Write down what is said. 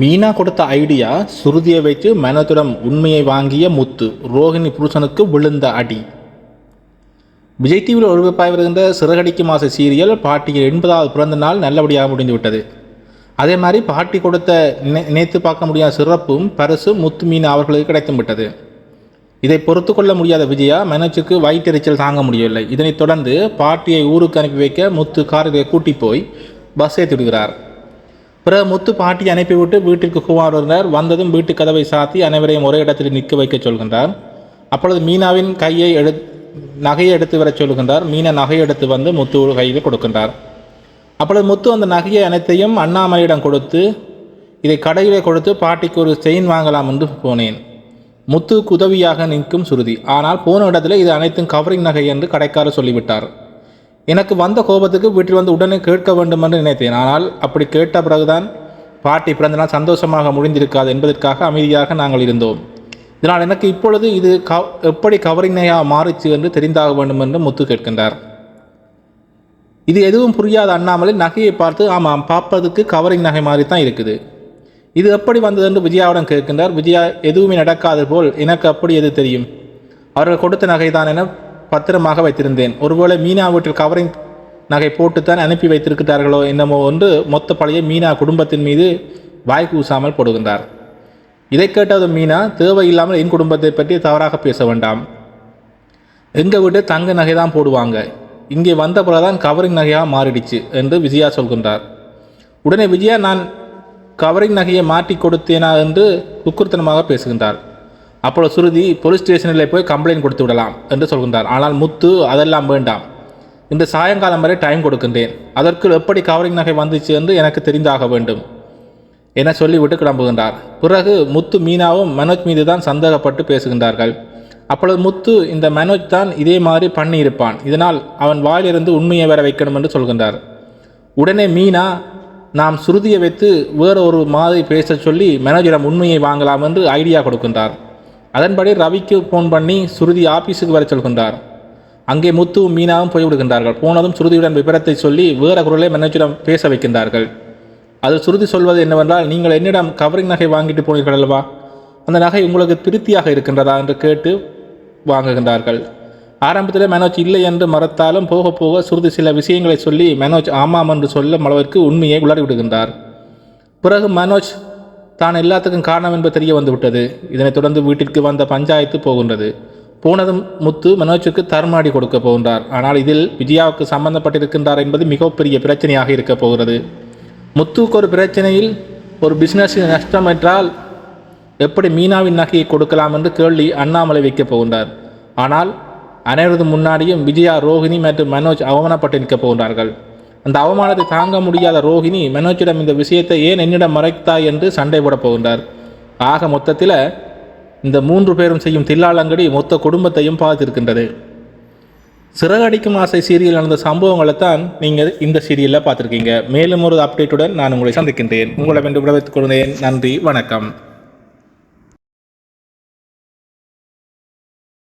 மீனா கொடுத்த ஐடியா சுருதியை வைத்து மனதுடன் உண்மையை வாங்கிய முத்து ரோஹிணி புருஷனுக்கு விழுந்த அடி. விஜய் டிவியில் ஒளிபரப்பாகி வருகின்ற சிறகடிக்கு மாச சீரியல் பாட்டியின் எண்பதாவது பிறந்த நாள் நல்லபடியாக முடிந்து விட்டது. அதே மாதிரி பாட்டி கொடுத்த நே நினைத்து பார்க்க முடியாத சிறப்பும் பரிசு முத்து மீனா அவர்களுக்கு கிடைத்து விட்டது. இதை பொறுத்து கொள்ள முடியாத விஜயா மனோஜுக்கு வயிற்றெரிச்சல் தாங்க முடியவில்லை. இதனைத் தொடர்ந்து பாட்டியை ஊருக்கு அனுப்பி வைக்க முத்து காரில் கூட்டி போய் பஸ் ஏற்றி விடுகிறார் பிற முத்து பாட்டி அனுப்பிவிட்டு வீட்டிற்கு குமார் வருகிறார். வந்ததும் வீட்டு கதவை சாத்தி அனைவரையும் ஒரே இடத்தில் நிற்க வைக்க சொல்கின்றார். அப்பொழுது மீனாவின் கையை எடு நகையை எடுத்து வரச் சொல்கின்றார். மீனா நகையை எடுத்து வந்து முத்து கையில் கொடுக்கின்றார். அப்பொழுது முத்து அந்த நகையை அனைத்தையும் அண்ணாமலையிடம் கொடுத்து இதை கடையிலே கொடுத்து பாட்டிக்கு ஒரு செயின் வாங்கலாம் என்று போனேன். முத்துக்கு உதவியாக நிற்கும் சுருதி. ஆனால் போன இடத்துல இது அனைத்தும் கவரிங் நகை என்று கடைக்காரர் சொல்லிவிட்டார். எனக்கு வந்த கோபத்துக்கு வீட்டில் வந்து உடனே கேட்க வேண்டும் என்று நினைத்தேன். ஆனால் அப்படி கேட்ட பிறகுதான் பாட்டி பிறந்த நாள் சந்தோஷமாக முடிந்திருக்காது என்பதற்காக அமைதியாக நாங்கள் இருந்தோம். இதனால் எனக்கு இப்பொழுது இது க எப்படி கவரிங் நகையாக மாறிச்சு என்று தெரிந்தாக வேண்டும் என்று முத்து கேட்கின்றார். இது எதுவும் புரியாத அண்ணாமலை நகையை பார்த்து ஆமாம் பார்ப்பதுக்கு கவரிங் நகை மாதிரி தான் இருக்குது. இது எப்படி வந்தது என்று விஜயாவிடம் கேட்கின்றார். விஜயா எதுவுமே நடக்காது போல் எனக்கு அப்படி எது தெரியும்? அவர்கள் கொடுத்த நகைதான் என பத்திரமாக வைத்திருந்தேன். ஒருவேளை மீனா வீட்டில் கவரிங் நகை போட்டுத்தான் அனுப்பி வைத்திருக்கிறார்களோ என்னமோ ஒன்று மொத்த பழைய மீனா குடும்பத்தின் மீது வாய் கூசாமல் போடுகின்றார். இதை கேட்டது மீனா தேவையில்லாமல் என் குடும்பத்தை பற்றி தவறாக பேச வேண்டாம். எங்கள் வீட்டு தங்க நகை தான் போடுவாங்க. இங்கே வந்த பிறகுதான் கவரிங் நகையாக மாறிடுச்சு என்று விஜயா சொல்கின்றார். உடனே விஜயா நான் கவரிங் நகையை மாற்றி கொடுத்தேனா? என்று குக்குர்த்தனமாக பேசுகின்றார். அப்போது சுருதி போலீஸ் ஸ்டேஷனில் போய் கம்ப்ளைண்ட் கொடுத்து விடலாம் என்று சொல்கின்றார். ஆனால் முத்து அதெல்லாம் வேண்டாம். இந்த சாயங்காலம் வரை டைம் கொடுக்கின்றேன். அதற்குள் எப்படி கவரிங் நகை வந்துச்சு என்று எனக்கு தெரிந்தாக வேண்டும் என சொல்லிவிட்டு கிளம்புகின்றார். பிறகு முத்து மீனாவும் மனோஜ் மீது தான் சந்தேகப்பட்டு பேசுகின்றார்கள். அப்பொழுது முத்து இந்த மனோஜ் தான் இதே மாதிரி பண்ணியிருப்பான். இதனால் அவன் வாயிலிருந்து உண்மையை வர வைக்கணும் என்று சொல்கின்றார். உடனே மீனா நாம் சுருதியை வைத்து வேற ஒரு மாதிரி பேச சொல்லி மனோஜிடம் உண்மையை வாங்கலாம் என்று ஐடியா கொடுக்கின்றார். அதன்படி ரவிக்கு ஃபோன் பண்ணி சுருதி ஆபீஸுக்கு வர சொல்கின்றார். அங்கே முத்துவும் மீனாவும் போய்விடுகின்றார்கள். போனதும் சுருதியுடன் விபரத்தை சொல்லி வேற குரலை மேனேஜரிடம் பேச வைக்கின்றார்கள். அது சுருதி சொல்வது என்னவென்றால் நீங்கள் என்னிடம் கவரிங் நகை வாங்கிட்டு போனீர்கள் அல்லவா? அந்த நகை உங்களுக்கு திருப்தியாக இருக்கின்றதா என்று கேட்டு வாங்குகின்றார்கள். ஆரம்பத்தில் மனோஜ் இல்லை என்று மறத்தாலும் போக போக சுருதி சில விஷயங்களை சொல்லி மனோஜ் ஆமாம் என்று சொல்லும் அளவிற்கு உண்மையை உளறிவிடுகின்றார். பிறகு மனோஜ் தான் எல்லாத்துக்கும் காரணம் என்பது தெரிய வந்துவிட்டது. இதனைத் தொடர்ந்து வீட்டிற்கு வந்த பஞ்சாயத்து போகின்றது. போனதும் முத்து மனோஜுக்கு தர்மாடி கொடுக்க போகின்றார். ஆனால் இதில் விஜயாவுக்கு சம்பந்தப்பட்டிருக்கின்றார் என்பது மிகப்பெரிய பிரச்சனையாக இருக்கப் போகிறது. முத்துவுக்கு ஒரு பிரச்சனையில் ஒரு பிஸ்னஸ் நஷ்டம் என்றால் எப்படி மீனாவின் நகையை கொடுக்கலாம் என்று கேள்வி அண்ணாமலை வைக்கப் போகின்றார். ஆனால் அனைவரது முன்னாடியும் விஜயா ரோஹிணி மற்றும் மனோஜ் அவமானப்பட்டு நிற்கப் போகின்றார்கள். அந்த அவமானத்தை தாங்க முடியாத ரோஹிணி மனோஜிடம் இந்த விஷயத்தை ஏன் என்னிடம் மறைத்தாய் என்று சண்டை போடப் போகின்றார். ஆக மொத்தத்தில் இந்த மூன்று பேரும் செய்யும் தில்லாலங்கடி மொத்த குடும்பத்தையும் பார்த்திருக்கின்றது. சிறகடிக்கும் ஆசை சீரியல் நடந்த சம்பவங்களை தான் நீங்கள் இந்த சீரியலில் பார்த்துருக்கீங்க. மேலும் ஒரு அப்டேட்டுடன் நான் உங்களை சந்திக்கின்றேன். உங்களை வென்று விடவைத்துக் கொள்கிறேன். நன்றி வணக்கம்.